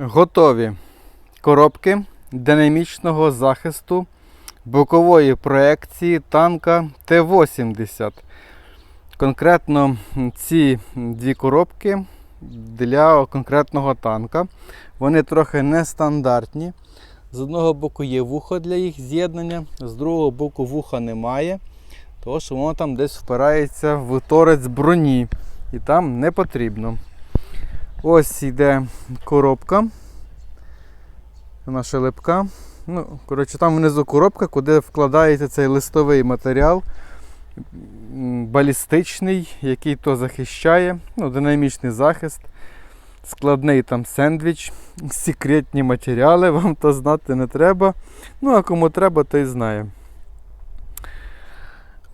Готові коробки динамічного захисту бокової проекції танка Т-80. Конкретно ці дві коробки для конкретного танка. Вони трохи нестандартні. З одного боку є вухо для їх з'єднання, з другого боку вуха немає, тому що воно там десь впирається в торець броні і там не потрібно. Ось йде коробка. Наша липка. Ну, коротше, там внизу коробка, куди вкладається цей листовий матеріал балістичний, який то захищає, ну, динамічний захист, складний там сендвіч, секретні матеріали, вам то знати не треба. Ну, а кому треба, той знає.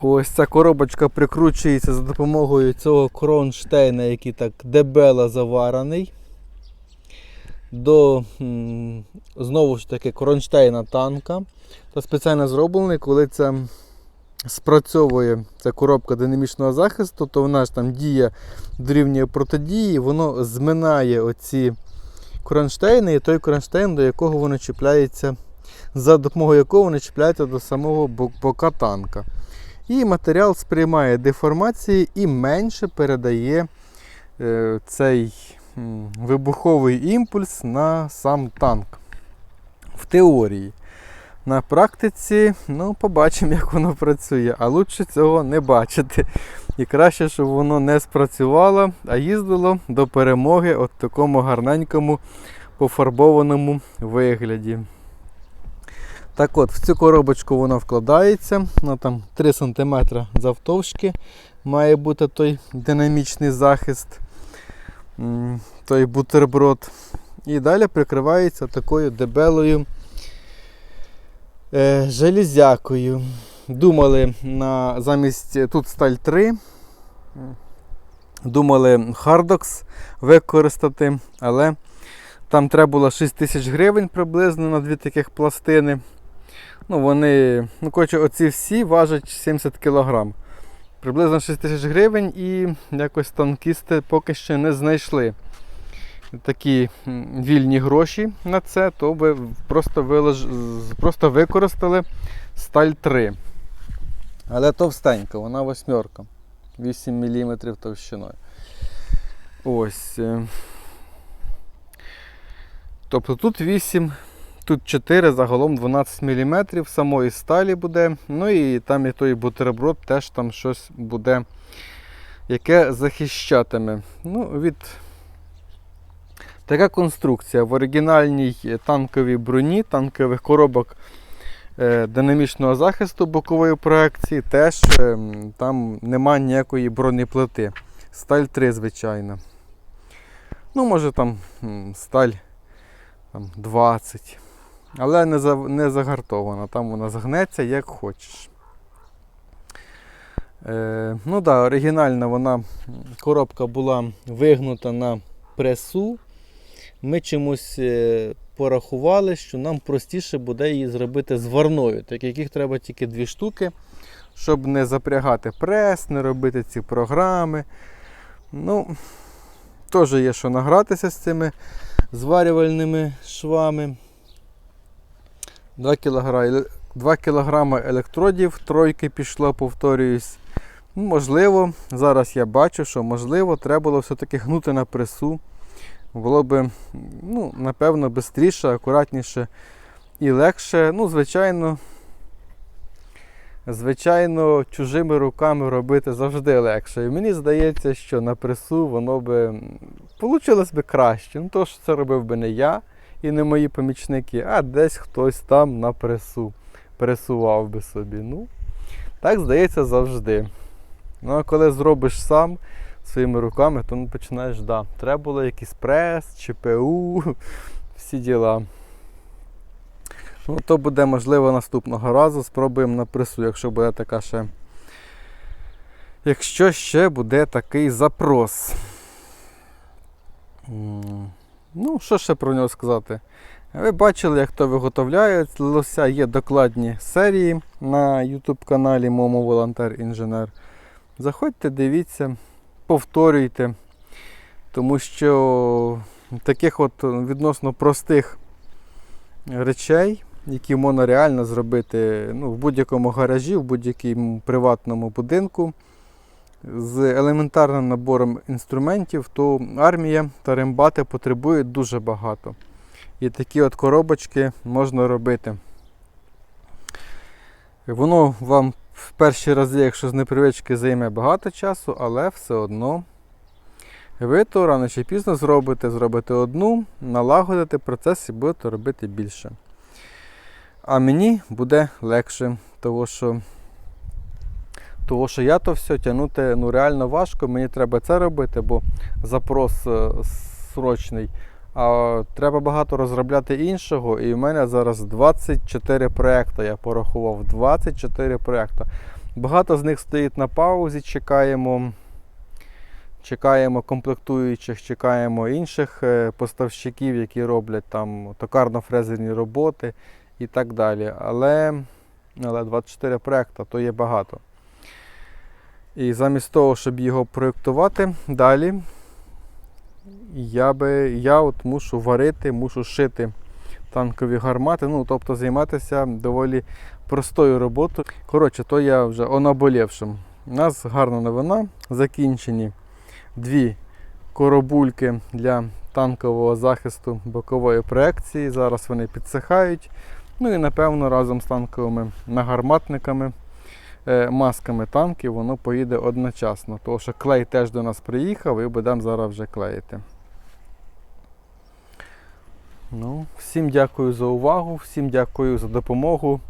Ось ця коробочка прикручується за допомогою цього кронштейна, який так дебело заварений. До знову ж таки кронштейна танка. Та спеціально зроблений, коли це спрацьовує ця коробка динамічного захисту, то вона ж там діє дорівнює протидії, воно зминає оці кронштейни і той кронштейн, до якого воно чіпляється, за допомогою якого воно чіпляється до самого бока танка. І матеріал сприймає деформації і менше передає е, цей вибуховий імпульс на сам танк. В теорії. На практиці, ну, побачимо, як воно працює, а лучше цього не бачити. І краще, щоб воно не спрацювало, а їздило до перемоги от такому гарненькому пофарбованому вигляді. Так от, в цю коробочку воно вкладається, ну, там 3 см завтовшки має бути той динамічний захист, той бутерброд. І далі прикривається такою дебелою е, железякою. Думали на, замість тут сталь 3. Думали Хардокс використати, але там треба було 6 тисяч гривень приблизно на дві таких пластини. Ну, вони, ну, коротше, оці всі важать 70 кг. Приблизно 6 тисяч гривень і якось танкісти поки що не знайшли такі вільні гроші на це, то ви просто, вилож... просто використали сталь 3. Але товстенька, вона восьмерка. 8 мм товщиною. Ось. е. Тобто тут 8, тут 4, загалом 12 мм самої сталі буде. Ну і там і той бутерброд теж там щось буде, яке захищатиме. Ну, від Така конструкція в оригінальній танковій броні, танкових коробок е, динамічного захисту бокової проекції теж е, там нема ніякої бронеплити. Сталь 3, звичайно. Ну, може там сталь там, 20. Але не, за, не загартована, там вона загнеться як хочеш. Е, ну да, оригінальна вона коробка була вигнута на пресу. Ми чомусь е, порахували, що нам простіше буде її зробити зварною, так як їх треба тільки дві штуки, щоб не запрягати прес, не робити ці програми. Ну, теж є що награтися з цими зварювальними швами. 2 кг, 2 кг електродів, тройки пішло, повторююсь. Можливо, зараз я бачу, що можливо треба було все-таки гнути на пресу. Було б, ну, напевно, швидше, акуратніше і легше. Ну, звичайно, звичайно, чужими руками робити завжди легше. І мені здається, що на пресу воно би вийшло краще. Ну, то, що це робив би не я і не мої помічники, а десь хтось там на пресу пересував би собі. Ну, так здається завжди. Ну, а коли зробиш сам своїми руками, то ну, починаєш, да, треба було якийсь прес, ЧПУ, всі діла. Ну, то буде можливо наступного разу. Спробуємо на пресу, якщо буде така ще. Якщо ще буде такий запрос. Ну, що ще про нього сказати? Ви бачили, як то виготовляє. Лося є докладні серії на YouTube каналі Момо Волонтер Інженер. Заходьте, дивіться, повторюйте, тому що таких от відносно простих речей, які можна реально зробити ну, в будь-якому гаражі, в будь-якому приватному будинку. З елементарним набором інструментів, то армія та рембати потребують дуже багато. І такі от коробочки можна робити. Воно вам в перші рази, якщо з непривички, займе багато часу, але все одно ви то рано чи пізно зробите, зробите одну, налагодите процес і будете робити більше. А мені буде легше, тому що, тому що я то все тягнути ну, реально важко, мені треба це робити, бо запрос е, срочний. А треба багато розробляти іншого. І в мене зараз 24 проекти. Я порахував 24 проекти. Багато з них стоїть на паузі, чекаємо. Чекаємо комплектуючих, чекаємо інших е, поставщиків, які роблять там токарно-фрезерні роботи і так далі. Але, але 24 проекти то є багато. І замість того, щоб його проєктувати далі, я би я от мушу варити, мушу шити танкові гармати, ну тобто займатися доволі простою роботою. Коротше, то я вже о наболівшим. У нас гарна новина. Закінчені дві коробульки для танкового захисту бокової проекції. Зараз вони підсихають. Ну і напевно разом з танковими нагарматниками, масками танків воно поїде одночасно. Тому що клей теж до нас приїхав і будемо зараз вже клеїти. Ну, всім дякую за увагу, всім дякую за допомогу.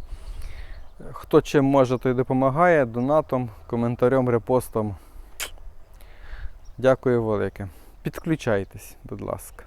Хто чим може, той допомагає, донатом, коментарем, репостом. Дякую велике. Підключайтесь, будь ласка.